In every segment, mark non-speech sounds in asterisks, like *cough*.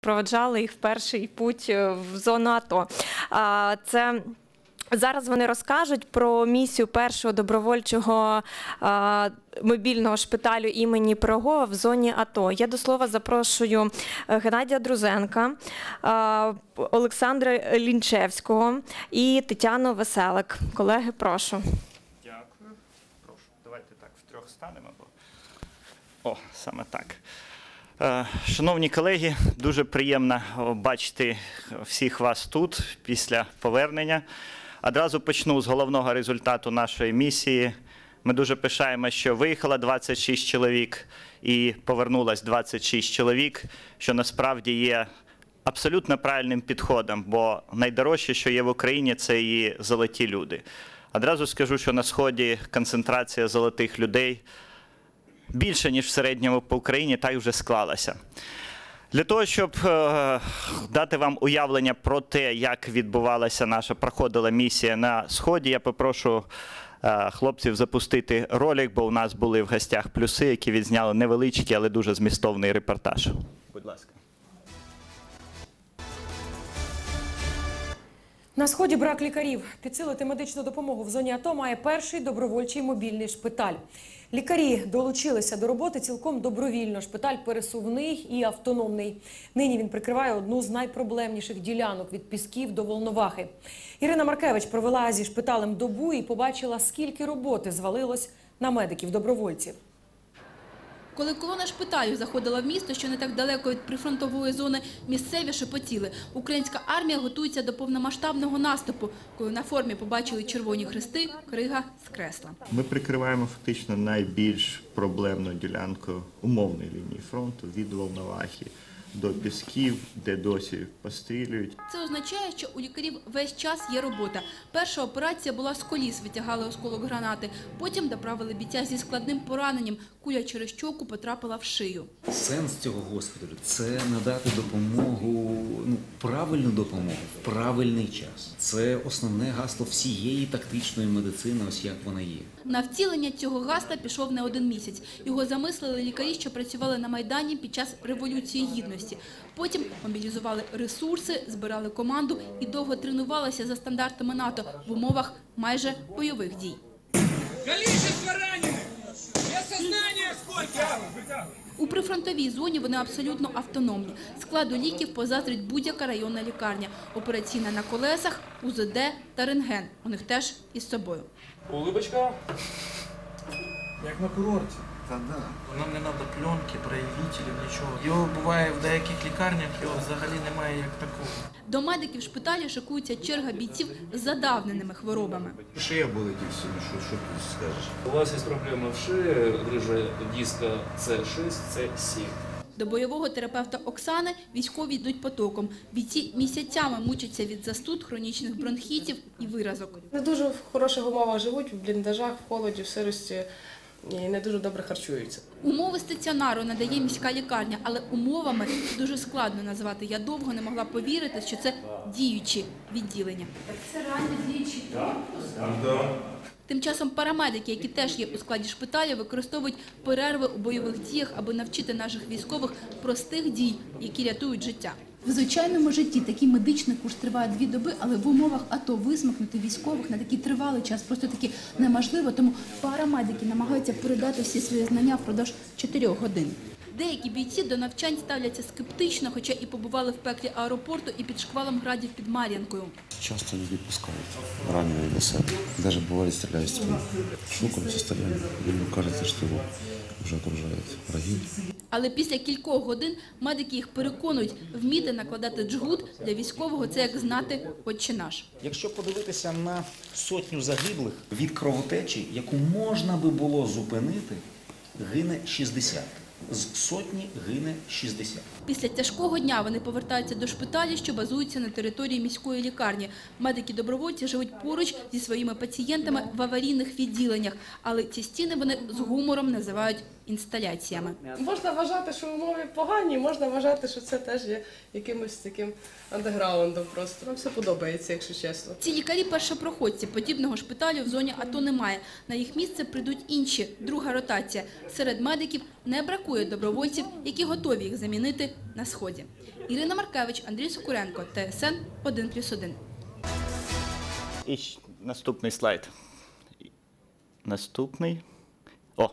проведжали їх в перший путь е, в зону АТО. Це зараз вони розкажуть про місію першого добровольчого мобільного шпиталю імені Пирогова в зоні АТО. Я до слова запрошую е, Геннадія Друзенка, Олександра Лінчевського і Тетяну Веселик. Колеги, прошу. Дякую. Прошу, давайте так втрьох станемо. Бо... О, саме так. Е, Шановні колеги, дуже приємно бачити всіх вас тут після повернення. Одразу почну з головного результату нашої місії. Ми дуже пишаємо, що виїхало 26 чоловік і повернулось 26 чоловік, що насправді є абсолютно правильним підходом, бо найдорожче, що є в Україні, це її золоті люди. Одразу скажу, що на сході концентрація золотих людей більше, ніж в середньому по Україні, так вже склалася. Для того, щоб е, дати вам уявлення про те, як відбувалася наша проходила місія на сході, я попрошу е, хлопців запустити ролик, бо у нас були в гостях плюси, які відзняли невеличкий, але дуже змістовний репортаж. Будь ласка. На сході брак лікарів. Підсилити медичну допомогу в зоні АТО має перший добровольчий мобільний шпиталь. Лікарі долучилися до роботи цілком добровільно. Шпиталь пересувний і автономний. Нині він прикриває одну з найпроблемніших ділянок від пісків до Волновахи. Ірина Маркевич провела зі шпиталем добу і побачила, скільки роботи звалилось на медиків-добровольців. Коли колона шпиталю заходила в місто, що не так далеко від прифронтової зони, місцеві шепотіли. Українська армія готується до повномасштабного наступу. Коли на формі побачили червоні хрести, крига скресла. Ми прикриваємо фактично найбільш проблемну ділянку умовної лінії фронту від Волновахи до Пісків, де досі пострілюють. Це означає, що у лікарів весь час є робота. Перша операція була з коліс, витягали осколок гранати. Потім доправили бійця зі складним пораненням. Куля через щоку потрапила в шию. Сенс цього госпіталю це надати допомогу, ну правильну допомогу в правильний час. Це основне гасло всієї тактичної медицини, ось як вона є. На втілення цього гасла пішов не один місяць. Його замислили лікарі, що працювали на Майдані під час Революції Гідності. Потім мобілізували ресурси, збирали команду і довго тренувалися за стандартами НАТО в умовах майже бойових дій. Количество? У прифронтовій зоні вони абсолютно автономні. Складу ліків позаздрить будь-яка районна лікарня. Операційна на колесах, УЗД та рентген. У них теж із собою. Улыбочка. Як на курорті. Та да. Нам не треба пленки, проявителів, нічого. Його буває в деяких лікарнях, його взагалі немає як такого. До медиків шпиталі шикується черга бійців з задавненими хворобами. Шея болить і все, що, що ти скажеш? У вас есть проблема в шее, грыжа диска С6, С7. До бойового терапевта Оксани військові йдуть потоком. Бійці місяцями мучаться від застуд, хронічних бронхітів і виразок. Не дуже в хороших умовах живуть, в бліндажах, в холоді, в сирості і не дуже добре харчуються. Умови стаціонару надає міська лікарня, але умовами дуже складно назвати. Я довго не могла повірити, що це діючі відділення. Це реально діючі Тим часом парамедики, які теж є у складі шпиталю, використовують перерви у бойових діях, аби навчити наших військових простих дій, які рятують життя. В звичайному житті такий медичний курс триває дві доби, але в умовах АТО висмикнути військових на такий тривалий час просто таки неможливо. Тому парамедики намагаються передати всі свої знання впродовж чотирьох годин. Деякі бійці до навчань ставляться скептично, хоча і побували в пеклі аеропорту і під шквалом градів під Мар'янкою. Часто не відпускають раненые до себе. Даже бывает стреляют в спину. В шоковом состоянии. Ему кажется, что окружають врагів. Але після кількох годин медики їх переконують, вміти накладати джгут для військового це як знати «Отче наш». Якщо подивитися на сотню загиблих від кровотечі, яку можна би було зупинити, гине 60. З сотні гине 60. Після тяжкого дня вони повертаються до шпиталі, що базується на території міської лікарні. Медики-добровольці живуть поруч зі своїми пацієнтами в аварійних відділеннях, але ці стіни вони з гумором називають інсталяціями. Можна вважати, що умови погані, можна вважати, що це теж є якимось таким андеграундом просто. Нам все подобається, якщо чесно. Ці лікарі першопроходці подібного шпиталю в зоні АТО немає. На їх місце прийдуть інші. Друга ротація. Серед медиків не бракує добровольців, які готові їх замінити на сході. Ірина Маркевич, Андрій Сокуренко, ТСН 1+,1. І наступний слайд. Наступний. О.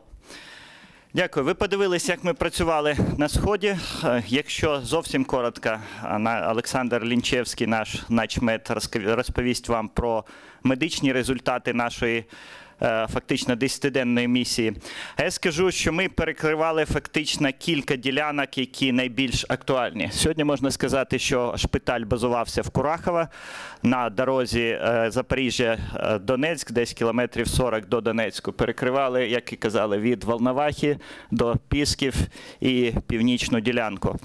Дякую. Ви подивилися, як ми працювали на сході. Е, Якщо зовсім коротко, Олександр Лінчевський, наш начмед, розповість вам про медичні результати нашої фактично 10-денної місії. А я скажу, що ми перекривали фактично кілька ділянок, які найбільш актуальні. Сьогодні можна сказати, що шпиталь базувався в Курахово на дорозі е, Запоріжжя-Донецьк, десь кілометрів 40 до Донецьку. Перекривали, як і казали, від Волновахи до Пісків і північну ділянку.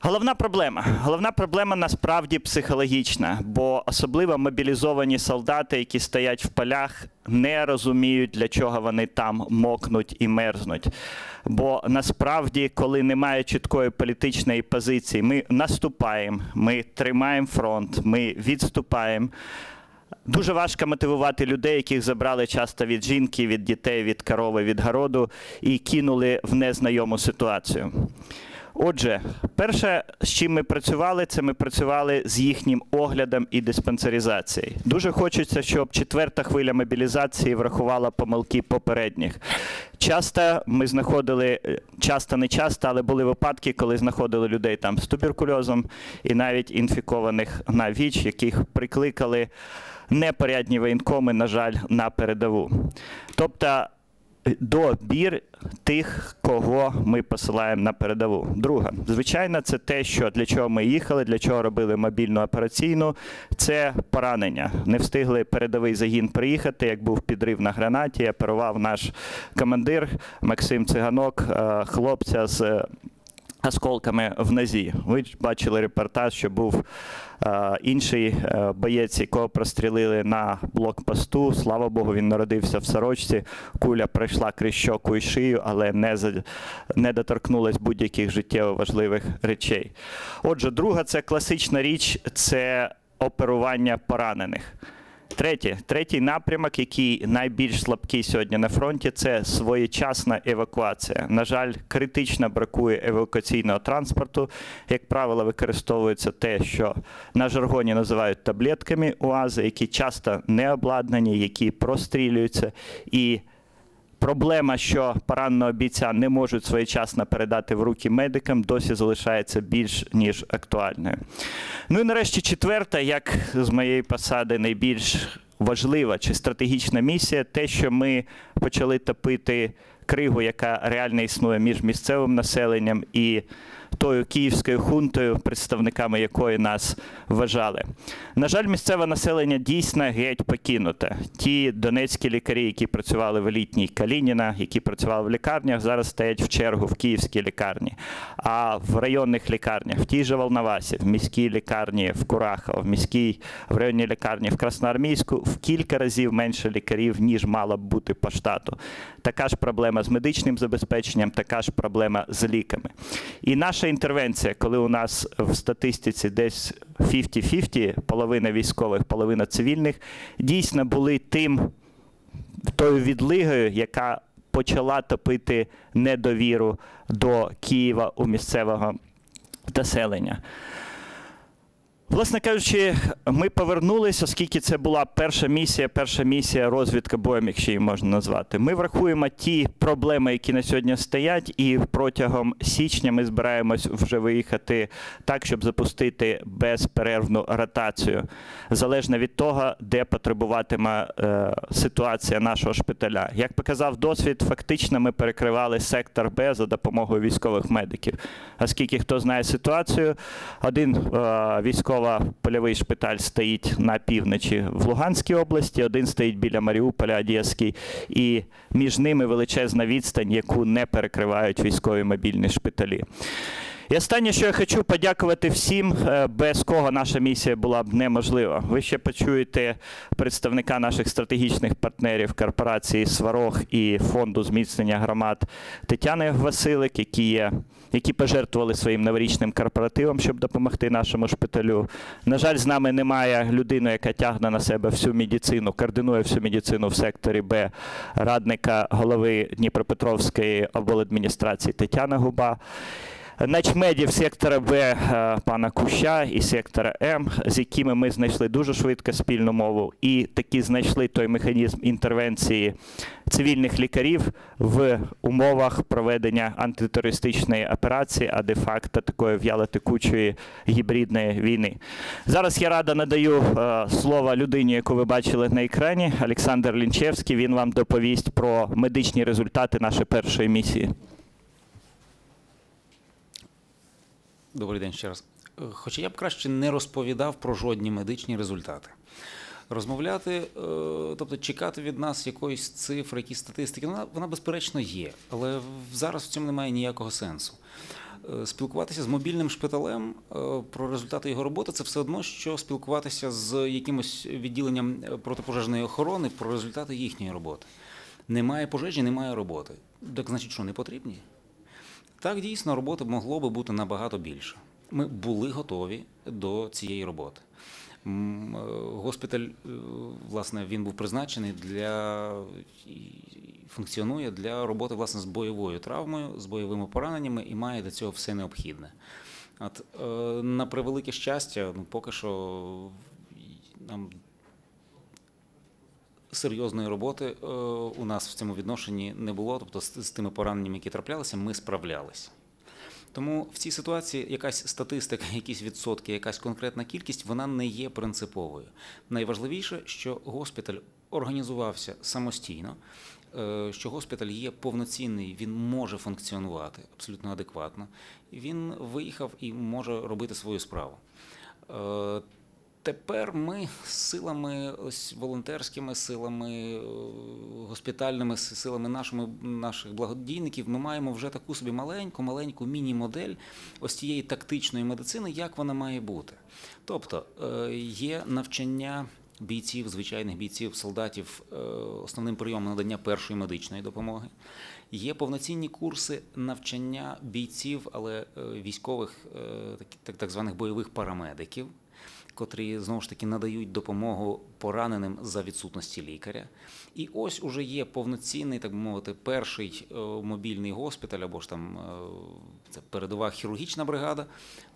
Головна проблема. Головна проблема насправді психологічна, бо особливо мобілізовані солдати, які стоять в полях, не розуміють, для чого вони там мокнуть і мерзнуть. Бо насправді, коли немає чіткої політичної позиції, ми наступаємо, ми тримаємо фронт, ми відступаємо. Дуже важко мотивувати людей, яких забрали часто від жінки, від дітей, від корови, від городу і кинули в незнайому ситуацію. Отже, перше, з чим ми працювали, це ми працювали з їхнім оглядом і диспансеризацією. Дуже хочеться, щоб четверта хвиля мобілізації врахувала помилки попередніх. Часто ми знаходили, е, часто не часто, але були випадки, коли знаходили людей там з туберкульозом і навіть інфікованих на ВІЧ, яких прикликали непорядні воєнкоми, на жаль, на передову. Тобто добір тих, кого ми посилаємо на передову. Друга, звичайно, це те, що для чого ми їхали, для чого робили мобільну операційну. Це поранення. Не встигли передовий загін приїхати. Як був підрив на гранаті, оперував наш командир Максим Циганок, е, хлопця з. Осколками в нозі. Ви бачили репортаж, що був е, інший е, боєць, якого прострілили на блокпосту. Слава Богу, він народився в сорочці. Куля пройшла крізь щоку і шию, але не, за, не доторкнулась будь-яких життєво важливих речей. Отже, друга це класична річ це оперування поранених. Третє, третій напрямок, який найбільш слабкий сьогодні на фронті, це своєчасна евакуація. На жаль, критично бракує евакуаційного транспорту. Як правило, використовується те, що на жаргоні називають таблетками УАЗи, які часто не обладнані, які прострілюються. І Проблема, що пораненого бійця не можуть своєчасно передати в руки медикам, досі залишається більш ніж актуальною. Ну і нарешті четверта, як з моєї посади, найбільш важлива чи стратегічна місія, те, що ми почали топити кригу, яка реально існує між місцевим населенням і тою київською хунтою, представниками якої нас вважали. На жаль, місцеве населення дійсно геть покинуте. Ті донецькі лікарі, які працювали в елітній Калініна, які працювали в лікарнях, зараз стоять в чергу в київській лікарні. А в районних лікарнях, в тій же Волновасі, в міській лікарні в Курахово, в міській в районній лікарні в Красноармійську в кілька разів менше лікарів, ніж мало б бути по штату. Така ж проблема з медичним забезпеченням, така ж проблема з ліками. І наша інтервенція, коли у нас в статистиці десь 50-50, половина військових, половина цивільних, дійсно були тим тою відлигою, яка почала топити недовіру до Києва у місцевого населення. Власне кажучи, ми повернулися, оскільки це була перша місія, перша місія розвідка боєм, якщо її можна назвати. Ми врахуємо ті проблеми, які на сьогодні стоять, і протягом січня ми збираємось вже виїхати так, щоб запустити безперервну ротацію, залежно від того, де потребуватиме е, ситуація нашого шпиталя. Як показав досвід, фактично ми перекривали сектор Б за допомогою військових медиків. Оскільки хто знає ситуацію, один е, військовий польовий шпиталь стоїть на півночі в Луганській області, один стоїть біля Маріуполя, Одеський, і між ними величезна відстань, яку не перекривають військові мобільні шпиталі. І останнє, що я хочу подякувати всім, е, без кого наша місія була б неможлива. Ви ще почуєте представника наших стратегічних партнерів корпорації Сварог і фонду зміцнення громад Тетяни Василик, які є. Які пожертвували своїм новорічним корпоративом, щоб допомогти нашому шпиталю. На жаль, з нами немає людини, яка тягне на себе всю медицину, координує всю медицину в секторі Б радника голови Дніпропетровської обладміністрації Тетяна Губа начмедів сектора Б е, пана Куща і сектора М, з якими ми знайшли дуже швидко спільну мову, і таки знайшли той механізм інтервенції цивільних лікарів в умовах проведення антитерористичної операції, а де-факто такої в'ялотекучої гібридної війни. Зараз я рада надаю е, слово людині, яку ви бачили на екрані, Олександр Лінчевський. Він вам доповість про медичні результати нашої першої місії. Добрий день ще раз. Е, Хоча я б краще не розповідав про жодні медичні результати. Розмовляти, е, тобто чекати від нас якоїсь цифри, якісь статистики, вона, вона безперечно є, але зараз в цьому немає ніякого сенсу. Е, Спілкуватися з мобільним шпиталем про результати його роботи це все одно, що спілкуватися з якимось відділенням протипожежної охорони про результати їхньої роботи. Немає пожежі, немає роботи. Так значить, що не потрібні? Так, дійсно, роботи могло би бути набагато більше. Ми були готові до цієї роботи. Е, Госпіталь, е, власне, він був призначений для функціонує для роботи власне з бойовою травмою, з бойовими пораненнями і має для цього все необхідне. От, е, на превелике щастя, ну, поки що нам серйозної роботи е, у нас в цьому відношенні не було. Тобто з, тими пораненнями, які траплялися, ми справлялися. Тому в цій ситуації якась статистика, *laughs* якісь відсотки, якась конкретна кількість, вона не є принциповою. Найважливіше, що госпіталь організувався самостійно, е, що госпіталь є повноцінний, він може функціонувати абсолютно адекватно. Він виїхав і може робити свою справу. Тепер ми силами ось волонтерськими силами, е, госпітальними силами нашими наших благодійників ми маємо вже таку собі маленьку, маленьку міні-модель ось цієї тактичної медицини, як вона має бути. Тобто е, є навчання бійців, звичайних бійців, солдатів е, основним прийомом надання першої медичної допомоги. Є повноцінні курси навчання бійців, але військових, так званих бойових парамедиків котрі знову ж таки надають допомогу пораненим за відсутності лікаря. І ось уже є повноцінний, так би мовити, перший е, мобільний госпіталь, або ж там е, це передова хірургічна бригада,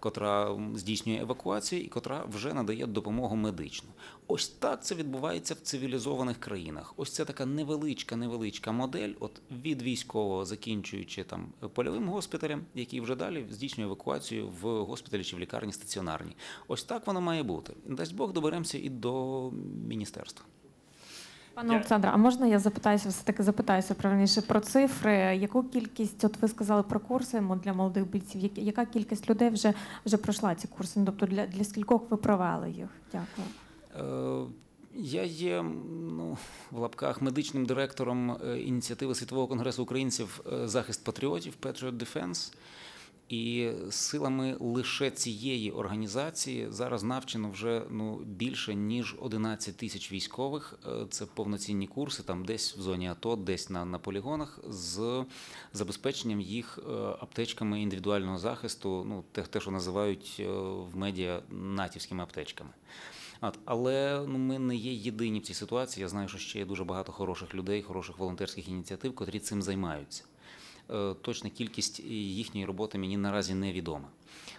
котра здійснює евакуацію і котра вже надає допомогу медичну. Ось так це відбувається в цивілізованих країнах. Ось це така невеличка, невеличка модель, от від військового, закінчуючи там польовим госпіталем, який вже далі здійснює евакуацію в госпіталі чи в лікарні стаціонарній. Ось так воно має бути. Дасть Бог доберемося і до міністерства. Пане Олександре, а можна я запитаюся, все-таки запитаюся правильніше про цифри? Яку кількість, от ви сказали про курси для молодих бійців, яка кількість людей вже, вже пройшла ці курси? Ну, Тобто для, для скількох ви провели їх? Дякую. Е, Я є ну, в лапках медичним директором е, ініціативи Світового конгресу українців е, захист патріотів Patriot Defense. І силами лише цієї організації зараз навчено вже ну, більше ніж 11 тисяч військових. Е, Це повноцінні курси, там десь в зоні АТО, десь на, на полігонах, з забезпеченням їх е, аптечками індивідуального захисту, ну, те, те що називають е, в медіа натівськими аптечками. От, але ну, ми не є єдині в цій ситуації. Я знаю, що ще є дуже багато хороших людей, хороших волонтерських ініціатив, котрі цим займаються. Е, Точна кількість їхньої роботи мені наразі невідома.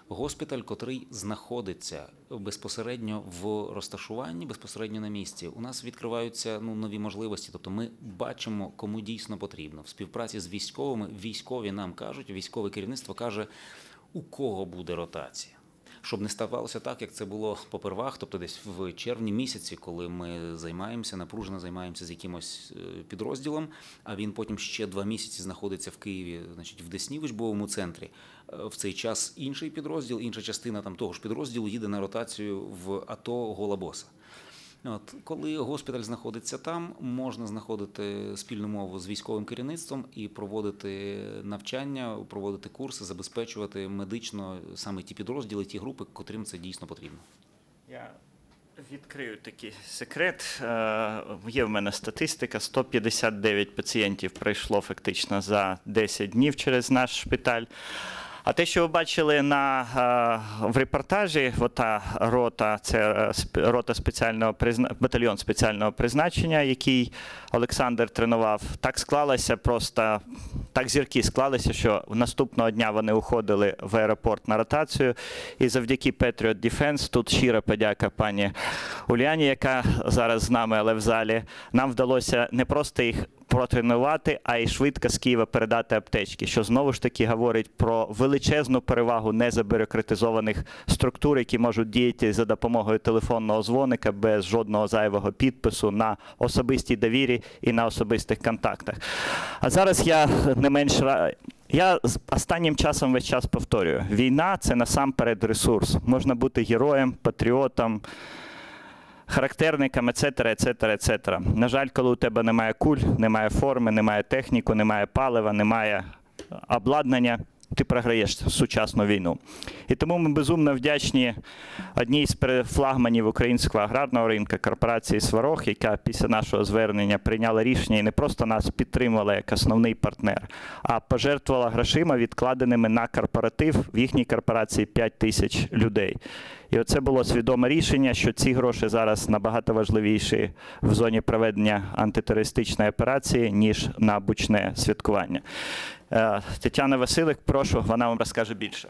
Госпіталь, котрий знаходиться безпосередньо в розташуванні, безпосередньо на місці, у нас відкриваються ну, нові можливості. Тобто ми бачимо, кому дійсно потрібно. В співпраці з військовими військові нам кажуть, військове керівництво каже, у кого буде ротація. Щоб не ставалося так, як це було попервах, тобто десь в червні місяці, коли ми займаємося, напружено займаємося з якимось е, підрозділом, а він потім ще два місяці знаходиться в Києві, значить, в Десні в центрі. Е, В цей час інший підрозділ, інша частина там того ж підрозділу їде на ротацію в АТО Голобоса. От, коли госпіталь знаходиться там, можна знаходити спільну мову з військовим керівництвом і проводити навчання, проводити курси, забезпечувати медично саме ті підрозділи, ті групи, котрим це дійсно потрібно. Я відкрию такий секрет. Е, Є в мене статистика: 159 пацієнтів пройшло фактично за 10 днів через наш шпиталь. А те, що ви бачили на, е, в репортажі, ота рота, це е, рота спеціального призна... батальйон спеціального призначення, який Олександр тренував, так склалося просто, так зірки склалися, що наступного дня вони уходили в аеропорт на ротацію. І завдяки Patriot Defense, тут щира подяка пані Уляні, яка зараз з нами, але в залі, нам вдалося не просто їх протренувати, а й швидко з Києва передати аптечки, що знову ж таки говорить про величезну перевагу незабюрократизованих структур, які можуть діяти за допомогою телефонного дзвоника без жодного зайвого підпису на особистій довірі і на особистих контактах. А зараз я не менш я останнім часом весь час повторюю: війна це насамперед ресурс. Можна бути героєм, патріотом, характерником, ецетера, ецетера, ецетера. На жаль, коли у тебе немає куль, немає форми, немає техніку, немає палива, немає обладнання, ти програєш сучасну війну. І тому ми безумно вдячні одній з флагманів українського аграрного ринку корпорації Сварог, яка після нашого звернення прийняла рішення і не просто нас підтримувала як основний партнер, а пожертвувала грошима, відкладеними на корпоратив в їхній корпорації 5 тисяч людей. І оце було свідоме рішення, що ці гроші зараз набагато важливіші в зоні проведення антитерористичної операції, ніж на бучне святкування. Е, Тетяна Василик, прошу, вона вам розкаже більше.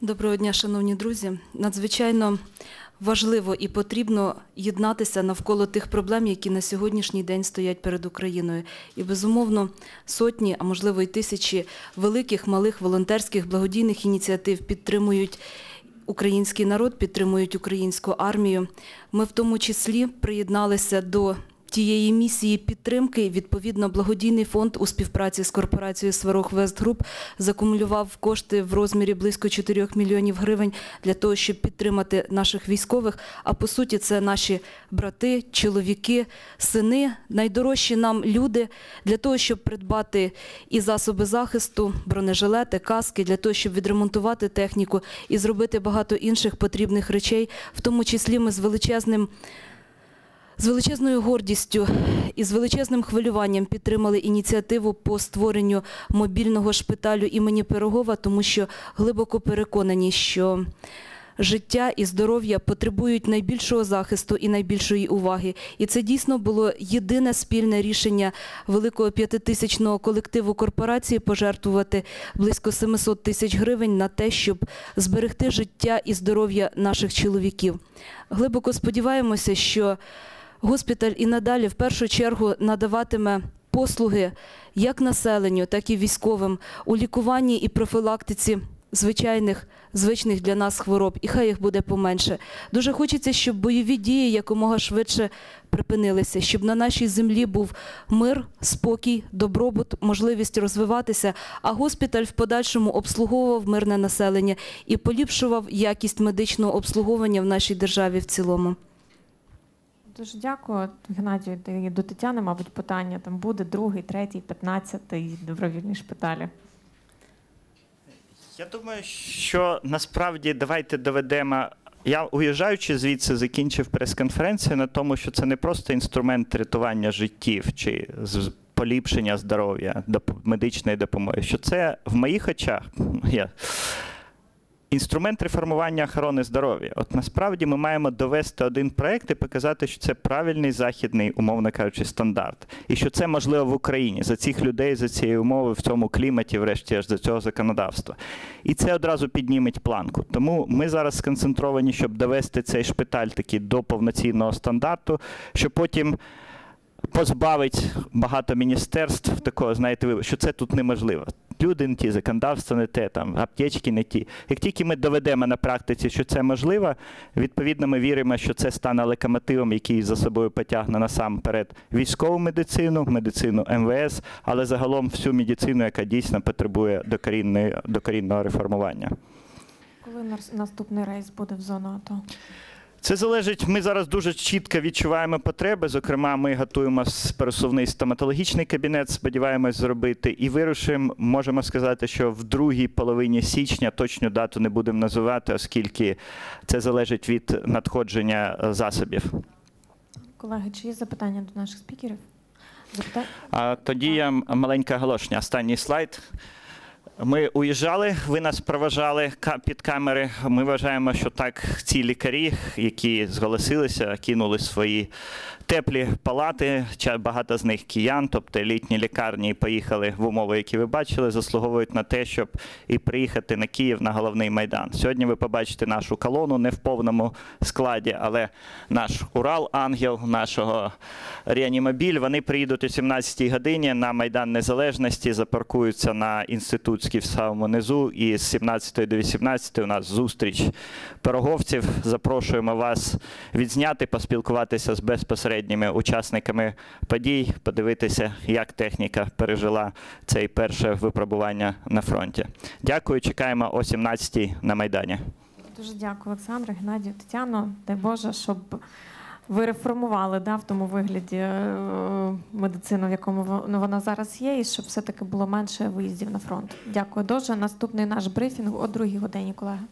Доброго дня, шановні друзі. Надзвичайно важливо і потрібно єднатися навколо тих проблем, які на сьогоднішній день стоять перед Україною. І безумовно, сотні, а можливо й тисячі великих, малих волонтерських благодійних ініціатив підтримують. Український народ підтримують українську армію. Ми в тому числі приєдналися до тієї місії підтримки. Відповідно, благодійний фонд у співпраці з корпорацією Сварог Вестгруп закумулював кошти в розмірі близько 4 мільйонів гривень для того, щоб підтримати наших військових. А по суті, це наші брати, чоловіки, сини, найдорожчі нам люди для того, щоб придбати і засоби захисту, бронежилети, каски, для того, щоб відремонтувати техніку і зробити багато інших потрібних речей, в тому числі ми з величезним. З величезною гордістю і з величезним хвилюванням підтримали ініціативу по створенню мобільного шпиталю імені Пирогова, тому що глибоко переконані, що життя і здоров'я потребують найбільшого захисту і найбільшої уваги. І це дійсно було єдине спільне рішення великого п'ятитисячного колективу корпорації пожертвувати близько 700 тисяч гривень на те, щоб зберегти життя і здоров'я наших чоловіків. Глибоко сподіваємося, що госпіталь і надалі в першу чергу надаватиме послуги як населенню, так і військовим у лікуванні і профілактиці звичайних звичних для нас хвороб, і хай їх буде поменше. Дуже хочеться, щоб бойові дії якомога швидше припинилися, щоб на нашій землі був мир, спокій, добробут, можливість розвиватися, а госпіталь в подальшому обслуговував мирне населення і поліпшував якість медичного обслуговування в нашій державі в цілому. Дуже дякую, Геннадію. І До Тетяни, мабуть, питання там буде другий, третій, п'ятнадцятий добровільні шпиталі. Я думаю, що насправді давайте доведемо. Я, уїжджаючи звідси, закінчив прес-конференцію на тому, що це не просто інструмент рятування життів чи поліпшення здоров'я, медичної допомоги. Що це в моїх очах *laughs* я, інструмент реформування охорони здоров'я. От насправді ми маємо довести один проект і показати, що це правильний західний, умовно кажучи, стандарт. І що це можливо в Україні за цих людей, за цієї умови, в цьому кліматі, врешті аж за цього законодавства. І це одразу підніметь планку. Тому ми зараз сконцентровані, щоб довести цей шпиталь таки до повноцінного стандарту, що потім. Позбавить багато міністерств такого, знаєте, що це тут неможливо. Люди не ті, законодавство не те, там, аптечки не ті. Як тільки ми доведемо на практиці, що це можливо, відповідно, ми віримо, що це стане локомотивом, який за собою потягне насамперед військову медицину, медицину МВС, але загалом всю медицину, яка дійсно потребує докорінного реформування. Коли нас- наступний рейс буде в зону АТО? Це залежить. Ми зараз дуже чітко відчуваємо потреби. Зокрема, ми готуємо пересувний стоматологічний кабінет, сподіваємось зробити, і вирушимо. Можемо сказати, що в другій половині січня точну дату не будемо називати, оскільки це залежить від надходження е, засобів. Колеги, чи є запитання до наших спікерів? Запитання? А тоді я маленьке оголошення. Останній слайд. Ми уїжджали, ви нас проважали під камери. Ми вважаємо, що так ці лікарі, які зголосилися, кинули свої теплі палати. Багато з них киян, тобто літні лікарні, поїхали в умови, які ви бачили, заслуговують на те, щоб і приїхати на Київ на головний майдан. Сьогодні ви побачите нашу колону не в повному складі, але наш Урал Ангел, нашого реанімобіль. Вони приїдуть о 17-й годині на Майдан Незалежності, запаркуються на інститутській в самому низу. І з 17 до 18 у нас зустріч пироговців. Запрошуємо вас відзняти, поспілкуватися з безпосередніми учасниками подій, подивитися, як техніка пережила це перше випробування на фронті. Дякую, чекаємо о 17-й на Майдані. Дуже дякую, Олександра, Геннадію, Тетяно. Дай Боже, щоб ви реформували да, в тому вигляді е, медицину, в якому ну, вона зараз є, і щоб все-таки було менше виїздів на фронт. Дякую дуже. Наступний наш брифінг о другій годині, колеги.